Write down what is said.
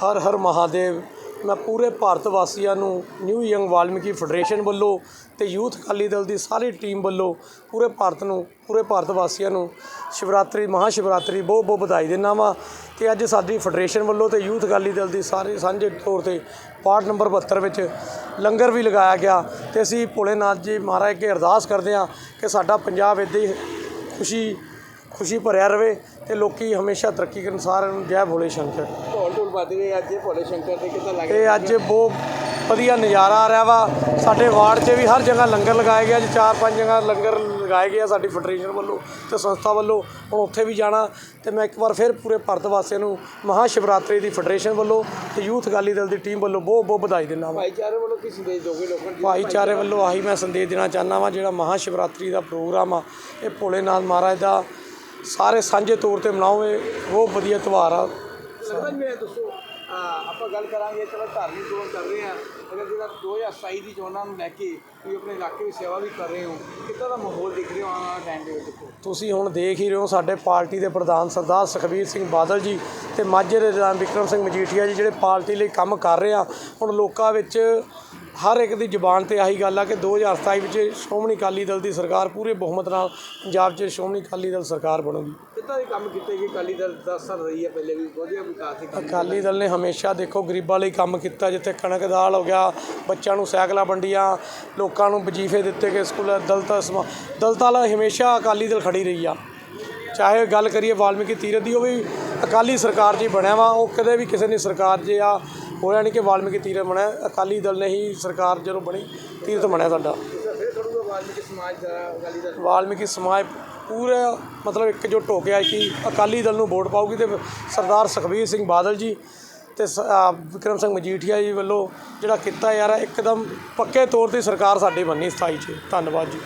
ਹਰ ਹਰ ਮਹਾਦੇਵ, ਮੈਂ ਪੂਰੇ ਭਾਰਤ ਵਾਸੀਆਂ ਨੂੰ ਨਿਊ ਯੰਗ ਵਾਲਮੀਕੀ ਫੈਡਰੇਸ਼ਨ ਵੱਲੋਂ ਤੇ ਯੂਥ ਅਕਾਲੀ ਦਲ ਦੀ ਸਾਰੀ ਟੀਮ ਵੱਲੋਂ ਪੂਰੇ ਭਾਰਤ ਨੂੰ, ਪੂਰੇ ਭਾਰਤ ਵਾਸੀਆਂ ਨੂੰ ਸ਼ਿਵਰਾਤਰੀ ਮਹਾ ਸ਼ਿਵਰਾਤਰੀ ਬਹੁਤ ਬਹੁਤ ਵਧਾਈ ਦਿੰਦਾ ਵਾਂ। ਕਿ ਅੱਜ ਸਾਡੀ ਫੈਡਰੇਸ਼ਨ ਵੱਲੋਂ ਤੇ ਯੂਥ ਅਕਾਲੀ ਦਲ ਦੀ ਸਾਰੇ ਸਾਂਝੇ ਤੌਰ ਤੇ ਵਾਰਡ ਨੰਬਰ 72 ਵਿੱਚ ਲੰਗਰ ਵੀ ਲਗਾਇਆ ਗਿਆ। ਤੇ ਅਸੀਂ ਭੋਲੇਨਾਥ ਜੀ ਮਹਾਰਾਜ ਕੇ ਅਰਦਾਸ ਕਰਦੇ ਹਾਂ ਕਿ ਸਾਡਾ ਪੰਜਾਬ ਇੱਦਾਂ ਹੀ ਖੁਸ਼ੀ ਖੁਸ਼ੀ ਭਰਿਆ ਰਵੇ ਤੇ ਲੋਕੀ ਹਮੇਸ਼ਾ ਤਰੱਕੀ ਕਰਨ ਸਾਰਿਆਂ ਨੂੰ ਜੈ ਭੋਲੇ ਸ਼ੰਕਰ। ਢੋਲ ਢੋਲ ਵੱਜ ਰਹੇ ਅੱਜ ਭੋਲੇ ਸ਼ੰਕਰ ਤੇ ਕਿੱਦਾਂ ਲੱਗ ਇਹ ਅੱਜ ਬਹੁਤ ਵਧੀਆ ਨਜ਼ਾਰਾ ਆ ਰਿਹਾ ਵਾ। ਸਾਡੇ ਵਾਰਡ 'ਚ ਵੀ ਹਰ ਜਗ੍ਹਾ ਲੰਗਰ ਲਗਾਏ ਗਏ ਅੱਜ ਚਾਰ ਪੰਜ ਜਗ੍ਹਾ ਲੰਗਰ ਲਗਾਏ ਗਏ ਆ ਸਾਡੀ ਫੈਡਰੇਸ਼ਨ ਵੱਲੋਂ ਤੇ ਸੰਸਥਾ ਵੱਲੋਂ। ਹੁਣ ਉੱਥੇ ਵੀ ਜਾਣਾ ਤੇ ਮੈਂ ਇੱਕ ਵਾਰ ਫਿਰ ਪੂਰੇ ਭਾਰਤ ਵਾਸੀਆਂ ਨੂੰ ਮਹਾ ਸ਼ਿਵਰਾਤਰੀ ਦੀ ਫੈਡਰੇਸ਼ਨ ਵੱਲੋਂ ਤੇ ਯੂਥ ਅਕਾਲੀ ਦਲ ਦੀ ਟੀਮ ਵੱਲੋਂ ਬਹੁਤ ਬਹੁਤ ਵਧਾਈ ਦਿੰਦਾ ਵਾਂ। ਭਾਈਚਾਰੇ ਵੱਲੋਂ ਕੀ ਸੰਦੇਸ਼ ਦੋਗੇ ਲੋਕਾਂ ਨੂੰ? ਭਾਈਚਾਰੇ ਵੱਲੋਂ ਆਹੀ ਮੈਂ ਸੰਦੇਸ਼ ਦੇਣਾ ਚਾਹੁੰਦਾ ਵਾਂ ਜਿਹੜਾ ਮਹਾ ਸ਼ਿਵਰਾਤਰੀ ਦਾ ਪ੍ਰੋਗਰਾਮ ਆ ਇਹ ਭੋਲੇਨਾਥ ਮਹਾਰਾਜ ਦਾ ਸਾਰੇ ਸਾਂਝੇ ਤੌਰ ਤੇ ਮਨਾਓ ਇਹ ਬਹੁਤ ਵਧੀਆ ਤਿਉਹਾਰ ਆ। ਮੈਂ ਦੱਸੋ ਆਪਾਂ ਗੱਲ ਕਰਾਂਗੇ ਚਲੋ ਧਾਰਮਿਕ ਦੌਰ ਚੱਲ ਰਹੇ ਆ ਅਗਰ ਜਿਹੜਾ 2027 ਦੀ ਚੋਣਾਂ ਨੂੰ ਲੈ ਕੇ ਤੁਸੀਂ ਆਪਣੇ ਇਲਾਕੇ ਵਿੱਚ ਸੇਵਾ ਵੀ ਕਰ ਰਹੇ ਹੋ ਕਿੱਦਾਂ ਦਾ ਮਾਹੌਲ ਦਿਖ ਰਿਹਾ ਆਉਣ ਵਾਲੇ ਟਾਈਮ ਦੇ ਵਿੱਚ ਤੁਸੀਂ ਹੁਣ ਦੇਖ ਹੀ ਰਹੇ ਹੋ ਸਾਡੇ ਪਾਰਟੀ ਦੇ ਪ੍ਰਧਾਨ ਸਰਦਾਰ ਸੁਖਬੀਰ ਸਿੰਘ ਬਾਦਲ ਜੀ ਤੇ ਮਾਝੇ ਦੇ ਰਾਮ ਵਿਕਰਮ ਸਿੰਘ ਮਜੀਠੀਆ ਜੀ ਜਿਹੜੇ ਪਾਰਟੀ ਲਈ ਕੰਮ ਕਰ ਰਹੇ ਆ। ਹੁਣ ਲੋਕਾਂ ਵਿੱਚ ਹਰ ਇੱਕ ਦੀ ਜ਼ੁਬਾਨ ਤੇ ਆਹੀ ਗੱਲ ਆ ਕਿ 2027 ਵਿੱਚ ਸ਼੍ਰੋਮਣੀ ਅਕਾਲੀ ਦਲ ਦੀ ਸਰਕਾਰ ਪੂਰੇ ਬਹੁਮਤ ਨਾਲ ਪੰਜਾਬ 'ਚ ਸ਼੍ਰੋਮਣੀ ਅਕਾਲੀ ਦਲ ਸਰਕਾਰ ਬਣੂਗੀ। ਕਿੱਦਾਂ ਦੇ ਕੰਮ ਕੀਤੇ ਗਏ? ਅਕਾਲੀ ਦਲ 10 ਸਾਲ ਰਹੀ ਹੈ ਪਹਿਲੇ ਵੀ ਵਧੀਆ ਵਿਕਾਸ ਦੇ ਕੰਮ ਅਕਾਲੀ ਦਲ ਨੇ ਹਮੇਸ਼ਾ ਦੇਖੋ ਗਰੀਬਾਂ ਲਈ ਕੰਮ ਕੀਤਾ ਜਿੱਥੇ ਕਣਕ ਦਾਲ ਹੋ ਗਿਆ ਬੱਚਿਆਂ ਨੂੰ ਸਾਈਕਲਾਂ ਵੰਡੀਆਂ ਲੋਕਾਂ ਨੂੰ ਵਜੀਫੇ ਦਿੱਤੇ ਗਏ ਸਕੂਲ ਦਲਤ ਸਮਾ ਦਲਤਾਂ ਲਈ ਹਮੇਸ਼ਾ ਅਕਾਲੀ ਦਲ ਖੜੀ ਰਹੀ ਆ। ਚਾਹੇ ਗੱਲ ਕਰੀਏ ਵਾਲਮੀਕੀ ਤੀਰਥ ਦੀ ਉਹ ਵੀ ਅਕਾਲੀ ਸਰਕਾਰ 'ਚ ਹੀ ਬਣਿਆ ਵਾ ਉਹ ਕਦੇ ਵੀ ਕਿਸੇ ਨੇ ਸਰਕਾਰ 'ਚ ਆ ਹੋਇਆ ਨਹੀਂ ਕਿ ਵਾਲਮੀਕੀ ਤੀਰਥ ਬਣਿਆ। ਅਕਾਲੀ ਦਲ ਨੇ ਹੀ ਸਰਕਾਰ ਜਦੋਂ ਬਣੀ ਤੀਰਥ ਬਣਿਆ ਸਾਡਾ। ਫਿਰ ਕਰੂਗਾ ਵਾਲਮੀਕੀ ਸਮਾਜ ਦਾ ਅਕਾਲੀ ਦਲ ਵਾਲਮੀਕੀ ਸਮਾਜ ਪੂਰਾ ਮਤਲਬ ਇਕਜੁੱਟ ਹੋ ਗਿਆ ਕਿ ਅਕਾਲੀ ਦਲ ਨੂੰ ਵੋਟ ਪਾਊਗੀ ਤੇ ਸਰਦਾਰ ਸੁਖਬੀਰ ਸਿੰਘ ਬਾਦਲ ਜੀ ਤੇ ਵਿਕਰਮ ਸਿੰਘ ਮਜੀਠੀਆ ਜੀ ਵੱਲੋਂ ਜਿਹੜਾ ਕੀਤਾ ਯਾਰ ਇੱਕਦਮ ਪੱਕੇ ਤੌਰ ਤੇ ਸਰਕਾਰ ਸਾਡੀ ਬਣਨੀ 27 ਚ। ਧੰਨਵਾਦ ਜੀ।